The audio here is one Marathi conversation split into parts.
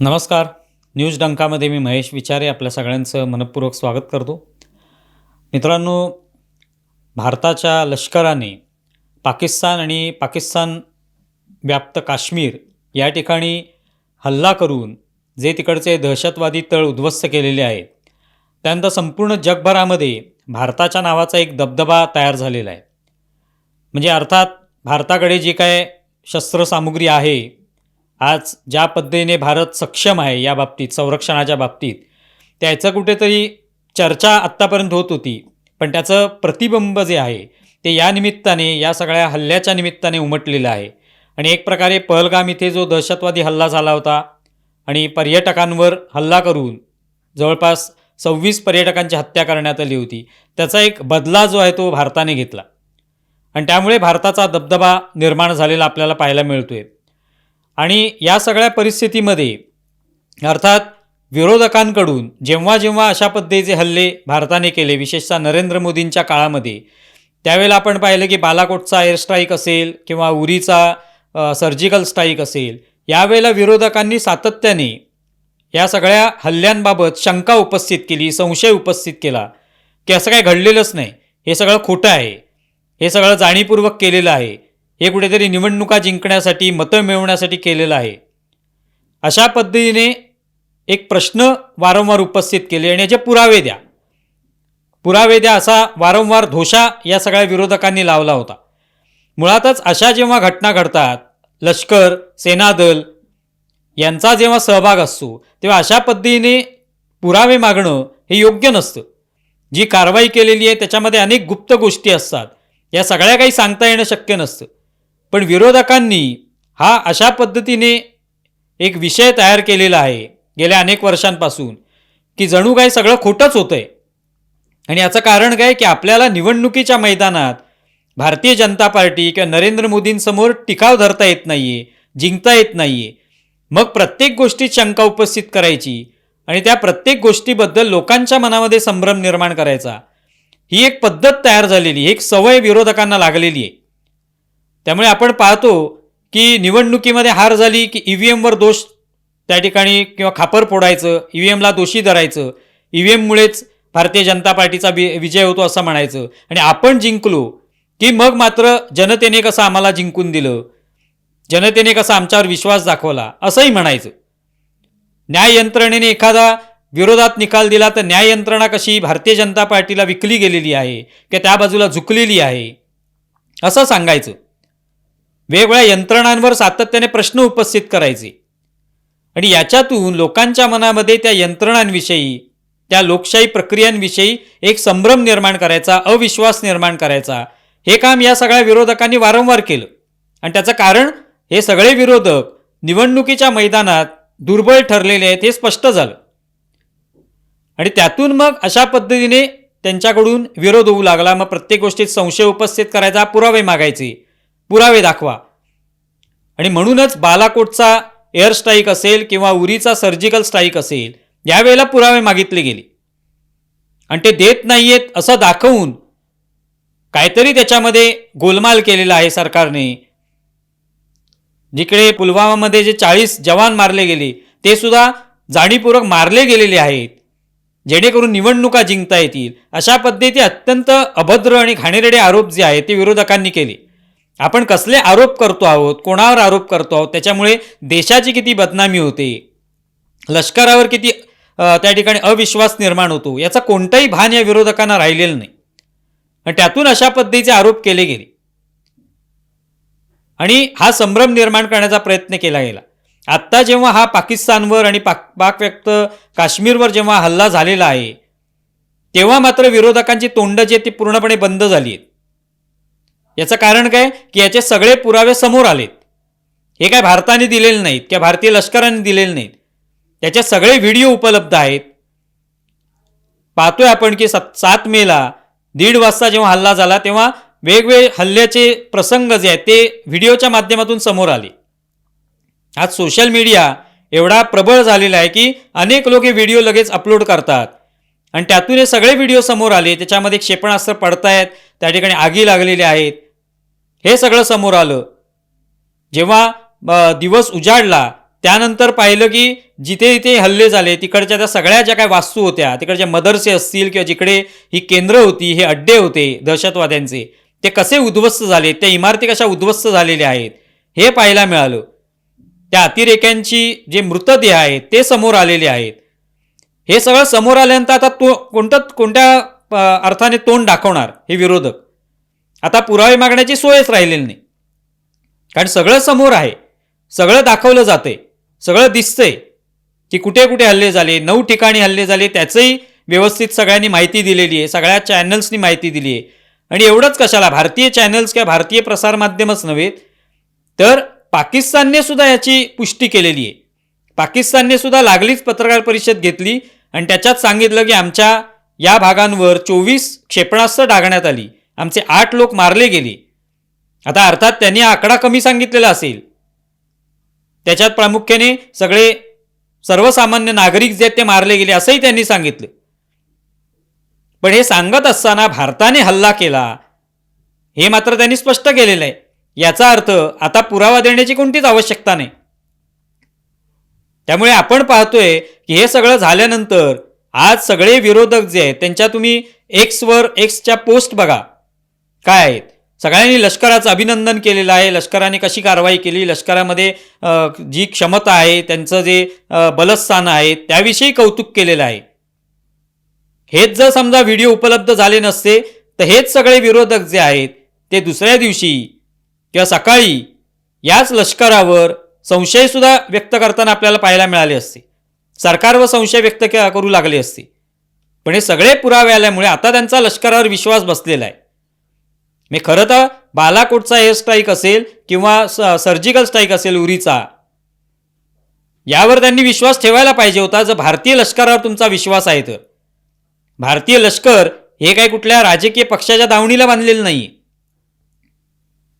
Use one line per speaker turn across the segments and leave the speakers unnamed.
नमस्कार. न्यूज डंकामध्ये मी महेश विचारे आपल्या सगळ्यांचं मनपूर्वक स्वागत करतो. मित्रांनो भारताच्या लष्कराने पाकिस्तान आणि पाकिस्तान व्याप्त काश्मीर या ठिकाणी हल्ला करून जे तिकडचे दहशतवादी तळ उद्ध्वस्त केलेले आहेत त्यानंतर संपूर्ण जगभरामध्ये भारताच्या नावाचा एक दबदबा तयार झालेला आहे. म्हणजे अर्थात भारताकडे जी काय शस्त्रसामुग्री आहे आज ज्या पद्धतीने भारत सक्षम आहे या बाबतीत संरक्षणाच्या बाबतीत त्याचं कुठेतरी चर्चा आत्तापर्यंत होत होती. पण त्याचं प्रतिबिंब जे आहे ते या निमित्ताने या सगळ्या हल्ल्याच्या निमित्ताने उमटलेलं आहे. आणि एक प्रकारे पहलगाम इथे जो दहशतवादी हल्ला झाला होता आणि पर्यटकांवर हल्ला करून जवळपास सव्वीस पर्यटकांची हत्या करण्यात आली होती त्याचा एक बदला जो आहे तो भारताने घेतला. आणि त्यामुळे भारताचा दबदबा निर्माण झालेला आपल्याला पाहायला मिळतो आहे आणि या सगळ्या परिस्थितीमध्ये अर्थात विरोधकांकडून जेव्हा जेव्हा अशा पद्धतीचे हल्ले भारताने केले विशेषतः नरेंद्र मोदींच्या काळामध्ये त्यावेळेला आपण पाहिलं की बालाकोटचा एअर स्ट्राईक असेल किंवा उरीचा सर्जिकल स्ट्राईक असेल यावेळेला विरोधकांनी सातत्याने या सगळ्या हल्ल्यांबाबत शंका उपस्थित केली संशय उपस्थित केला की असं काही घडलेलंच नाही हे सगळं खोटं आहे हे सगळं जाणीवपूर्वक केलेलं आहे. हे कुठेतरी निवडणुका जिंकण्यासाठी मतं मिळवण्यासाठी केलेलं आहे. अशा पद्धतीने एक प्रश्न वारंवार उपस्थित केले आणि याचे पुरावे द्या. पुरावे द्या असा वारंवार धोशा या सगळ्या विरोधकांनी लावला होता. मुळातच अशा जेव्हा घटना घडतात लष्कर सेनादल यांचा जेव्हा सहभाग असतो तेव्हा अशा पद्धतीने पुरावे मागणं हे योग्य नसतं. जी कारवाई केलेली आहे त्याच्यामध्ये अनेक गुप्त गोष्टी असतात. या सगळ्या काही सांगता येणं शक्य नसतं. पण विरोधकांनी हा अशा पद्धतीने एक विषय तयार केलेला आहे गेल्या अनेक वर्षांपासून की जणू काय सगळं खोटंच होतं आहे आणि याचं कारण काय की आपल्याला निवडणुकीच्या मैदानात भारतीय जनता पार्टी किंवा नरेंद्र मोदींसमोर टिकाव धरता येत नाही आहे जिंकता येत नाही आहे मग प्रत्येक गोष्टीत शंका उपस्थित करायची आणि त्या प्रत्येक गोष्टीबद्दल लोकांच्या मनामध्ये संभ्रम निर्माण करायचा. ही एक पद्धत तयार झालेली एक सवय विरोधकांना लागलेली आहे. त्यामुळे आपण पाहतो की निवडणुकीमध्ये हार झाली की ई व्ही एमवर दोष त्या ठिकाणी किंवा खापर फोडायचं ई व्ही एमला दोषी धरायचं ई व्ही एममुळेच भारतीय जनता पार्टीचा वि विजय होतो असं म्हणायचं. आणि आपण जिंकलो की मग मात्र जनतेने कसं आम्हाला जिंकून दिलं? जनतेने कसा आमच्यावर विश्वास दाखवला? असंही म्हणायचं. न्याय यंत्रणेने एखादा विरोधात निकाल दिला तर न्याय यंत्रणा कशी भारतीय जनता पार्टीला विकली गेलेली आहे किंवा त्या बाजूला झुकलेली आहे? असं सांगायचं. वेगवेगळ्या यंत्रणांवर सातत्याने प्रश्न उपस्थित करायचे. आणि याच्यातून लोकांच्या मनामध्ये त्या यंत्रणांविषयी त्या लोकशाही प्रक्रियांविषयी एक संभ्रम निर्माण करायचा अविश्वास निर्माण करायचा. हे काम या सगळ्या विरोधकांनी वारंवार केलं. आणि त्याचं कारण हे सगळे विरोधक निवडणुकीच्या मैदानात दुर्बळ ठरलेले आहेत हे स्पष्ट झालं. आणि त्यातून मग अशा पद्धतीने त्यांच्याकडून विरोध होऊ लागला. मग प्रत्येक गोष्टीत संशय उपस्थित करायचा पुरावे मागायचे. पुरावे दाखवा. आणि म्हणूनच बालाकोटचा एअर स्ट्राईक असेल किंवा उरीचा सर्जिकल स्ट्राईक असेल यावेळेला पुरावे मागितले गेले. आणि ते देत नाही आहेत असं दाखवून काहीतरी त्याच्यामध्ये गोलमाल केलेला आहे सरकारने. जिकडे पुलवामामध्ये जे चाळीस जवान मारले गेले ते सुद्धा जाणीवपूर्वक मारले गेलेले आहेत. जेणेकरून निवडणुका जिंकता येतील. अशा पद्धती अत्यंत अभद्र आणि घाणेरडे आरोप जे आहेत ते विरोधकांनी केले. आपण कसले आरोप करतो आहोत कोणावर आरोप करतो आहोत त्याच्यामुळे देशाची किती बदनामी होते लष्करावर किती त्या ठिकाणी अविश्वास निर्माण होतो याचा कोणताही भान या विरोधकांना राहिलेलं नाही. आणि त्यातून अशा पद्धतीचे आरोप केले गेले. आणि हा संभ्रम निर्माण करण्याचा प्रयत्न केला गेला. आत्ता जेव्हा हा पाकिस्तानवर आणि पाक पाकव्यक्त काश्मीरवर जेव्हा हल्ला झालेला आहे तेव्हा मात्र विरोधकांची तोंड जी आहेत ती पूर्णपणे बंद झाली आहेत. याचं कारण काय? की याचे सगळे पुरावे समोर आलेत. हे काय भारताने दिलेले नाहीत किंवा भारतीय लष्कराने दिलेले नाहीत. त्याचे सगळे व्हिडिओ उपलब्ध आहेत. पाहतोय आपण की सात सात मेला दीड वाजता जेव्हा हल्ला झाला तेव्हा वेगवेगळे हल्ल्याचे प्रसंग जे आहेत ते व्हिडिओच्या माध्यमातून समोर आले. आज सोशल मीडिया एवढा प्रबळ झालेला आहे की अनेक लोक हे व्हिडिओ लगेच अपलोड करतात. आणि त्यातून हे सगळे व्हिडिओ समोर आले त्याच्यामध्ये क्षेपणास्त्र पडतायत त्या ठिकाणी आगी लागलेल्या आहेत. हे सगळं समोर आलं. जेव्हा दिवस उजाडला त्यानंतर पाहिलं की जिथे जिथे हल्ले झाले तिकडच्या त्या सगळ्या ज्या काय वास्तू होत्या तिकडच्या मदरसे असतील किंवा जिकडे ही केंद्र होती हे अड्डे होते दहशतवाद्यांचे ते कसे उद्ध्वस्त झाले त्या इमारती कशा उद्ध्वस्त झालेल्या आहेत हे पाहायला मिळालं. त्या अतिरेक्यांची जे मृतदेह आहेत ते समोर आलेले आहेत. हे सगळं समोर आल्यानंतर आता तो कोणतं कोणत्या अर्थाने तोंड दाखवणार हे विरोधक? आता पुरावे मागण्याची सोयच राहिलेली नाही. कारण सगळं समोर आहे. सगळं दाखवलं जातंय. सगळं दिसतंय की कुठे कुठे हल्ले झाले नऊ ठिकाणी हल्ले झाले त्याचंही व्यवस्थित सगळ्यांनी माहिती दिलेली आहे. सगळ्या चॅनल्सनी माहिती दिली आहे. आणि एवढंच कशाला? भारतीय चॅनल्स किंवा भारतीय प्रसारमाध्यमच नव्हे तर पाकिस्तानने सुद्धा याची पुष्टी केलेली आहे. पाकिस्तानने सुद्धा लागलीच पत्रकार परिषद घेतली आणि त्याच्यात सांगितलं की आमच्या या भागांवर चोवीस क्षेपणास्त्र डागण्यात आली. आमचे आठ लोक मारले गेले. आता अर्थात त्यांनी आकडा कमी सांगितलेला असेल. त्याच्यात प्रामुख्याने सगळे सर्वसामान्य नागरिक जे आहेत ते मारले गेले असंही त्यांनी सांगितलं. पण हे सांगत असताना भारताने हल्ला केला हे मात्र त्यांनी स्पष्ट केलेलं आहे. याचा अर्थ आता पुरावा देण्याची कोणतीच आवश्यकता नाही. त्यामुळे आपण पाहतोय की हे सगळं झाल्यानंतर आज सगळे विरोधक जे आहेत त्यांच्या तुम्ही एक्सवर एक्सच्या पोस्ट बघा. काय? आहेत सगळ्यांनी लष्कराचं अभिनंदन केलेलं आहे. लष्कराने कशी कारवाई केली? लष्करामध्ये जी क्षमता आहे त्यांचं जे बलस्थान आहे त्याविषयी कौतुक केलेलं आहे. हेच जर समजा व्हिडिओ उपलब्ध झाले नसते तर हेच सगळे विरोधक जे आहेत ते दुसऱ्या दिवशी किंवा सकाळी याच लष्करावर संशयसुद्धा व्यक्त करताना आपल्याला पाहायला मिळाले असते. सरकारवर संशय व्यक्त करू लागले असते. पण हे सगळे पुरावे आल्यामुळे आता त्यांचा लष्करावर विश्वास बसलेला आहे. मी खरं तर बालाकोटचा एअर स्ट्राईक असेल किंवा स- सर्जिकल स्ट्राईक असेल उरीचा यावर त्यांनी विश्वास ठेवायला पाहिजे होता जर भारतीय लष्करावर तुमचा विश्वास आहे तर. भारतीय लष्कर हे काही कुठल्या राजकीय पक्षाच्या दावणीला बांधलेलं नाही.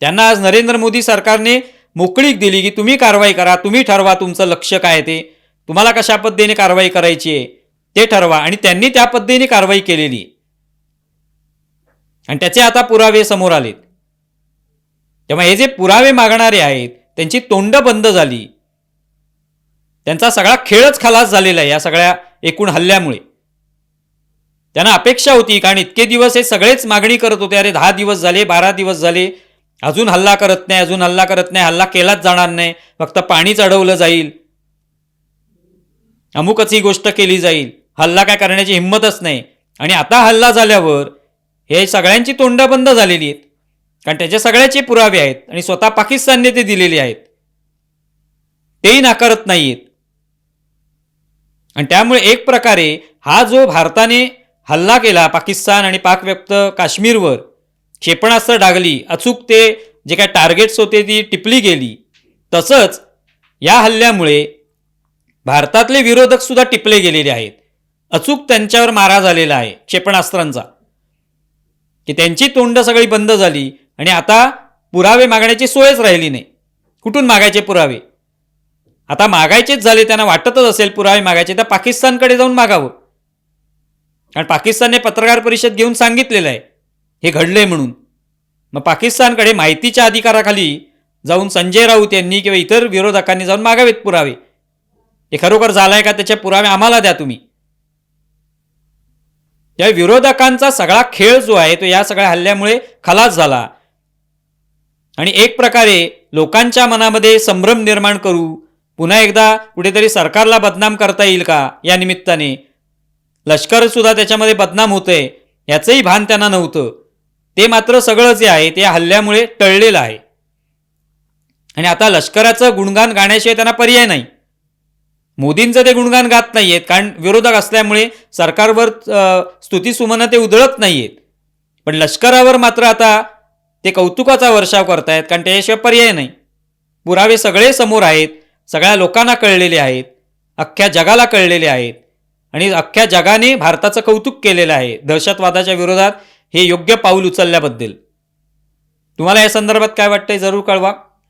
त्यांना आज नरेंद्र मोदी सरकारने मोकळीक दिली की तुम्ही कारवाई करा तुम्ही ठरवा तुमचं लक्ष काय ते. तुम्हाला कशा पद्धतीने कारवाई करायची आहे ते ठरवा. आणि त्यांनी त्या पद्धतीने कारवाई केलेली. आहे. आणि त्याचे आता पुरावे समोर आलेत. तेव्हा हे जे पुरावे मागणारे आहेत त्यांची तोंड बंद झाली. त्यांचा सगळा खेळच खलास झालेला आहे या सगळ्या एकूण हल्ल्यामुळे. त्यांना अपेक्षा होती कारण इतके दिवस हे सगळेच मागणी करत होते अरे दहा दिवस झाले बारा दिवस झाले अजून हल्ला करत नाही अजून हल्ला करत नाही हल्ला केलाच जाणार नाही फक्त पाणी चढवलं जाईल. अमुकच ही गोष्ट केली जाईल. हल्ला काय करण्याची हिंमतच नाही. आणि आता हल्ला झाल्यावर हे सगळ्यांची तोंड बंद झालेली आहेत. कारण त्याचे सगळ्याचे पुरावे आहेत आणि स्वतः पाकिस्तानने ते दिलेले आहेत. तेही नाकारत नाही आहेत आणि त्यामुळे एक प्रकारे हा जो भारताने हल्ला केला पाकिस्तान आणि पाकव्याप्त काश्मीरवर क्षेपणास्त्र डागली अचूक ते जे काय टार्गेट्स होते ती टिपली गेली. तसंच या हल्ल्यामुळे भारतातले विरोधक सुद्धा टिपले गेलेले आहेत. अचूक त्यांच्यावर मारा झालेला आहे क्षेपणास्त्रांचा. की त्यांची तोंड सगळी बंद झाली आणि आता पुरावे मागण्याची सोयच राहिली नाही. कुठून मागायचे पुरावे? आता मागायचेच झाले त्यांना वाटतच असेल पुरावे मागायचे तर पाकिस्तानकडे जाऊन मागावं. कारण पाकिस्तानने पत्रकार परिषद घेऊन सांगितलेलं आहे हे घडलंय म्हणून. मग पाकिस्तानकडे माहितीच्या अधिकाराखाली जाऊन संजय राऊत यांनी किंवा इतर विरोधकांनी जाऊन मागावेत पुरावे. हे खरोखर झालाय का? त्याचे पुरावे आम्हाला द्या तुम्ही. या विरोधकांचा सगळा खेळ जो आहे तो या सगळ्या हल्ल्यामुळे खलास झाला. आणि एक प्रकारे लोकांच्या मनामध्ये संभ्रम निर्माण करू पुन्हा एकदा कुठेतरी सरकारला बदनाम करता येईल का या निमित्ताने? लष्करसुद्धा त्याच्यामध्ये बदनाम होतंय याचंही भान त्यांना नव्हतं. ते मात्र सगळं जे आहे ते या हल्ल्यामुळे टळलेलं आहे. आणि आता लष्कराचं गुणगान गाण्याशिवाय त्यांना पर्याय नाही. मोदींचं ते गुणगान गात नाहीयेत कारण विरोधक असल्यामुळे सरकारवर स्तुतीसुमनं ते उधळत नाहीयेत. पण लष्करावर मात्र आता ते कौतुकाचा वर्षाव करतायत कारण त्याशिवाय पर्याय नाही. पुरावे सगळे समोर आहेत सगळ्या लोकांना कळलेले आहेत अख्ख्या जगाला कळलेले आहेत. आणि अख्ख्या जगाने भारताचं कौतुक केलेलं आहे दहशतवादाच्या विरोधात हे योग्य पाऊल उचलल्याबद्दल. तुम्हाला या संदर्भात काय वाटतंय जरूर कळवा.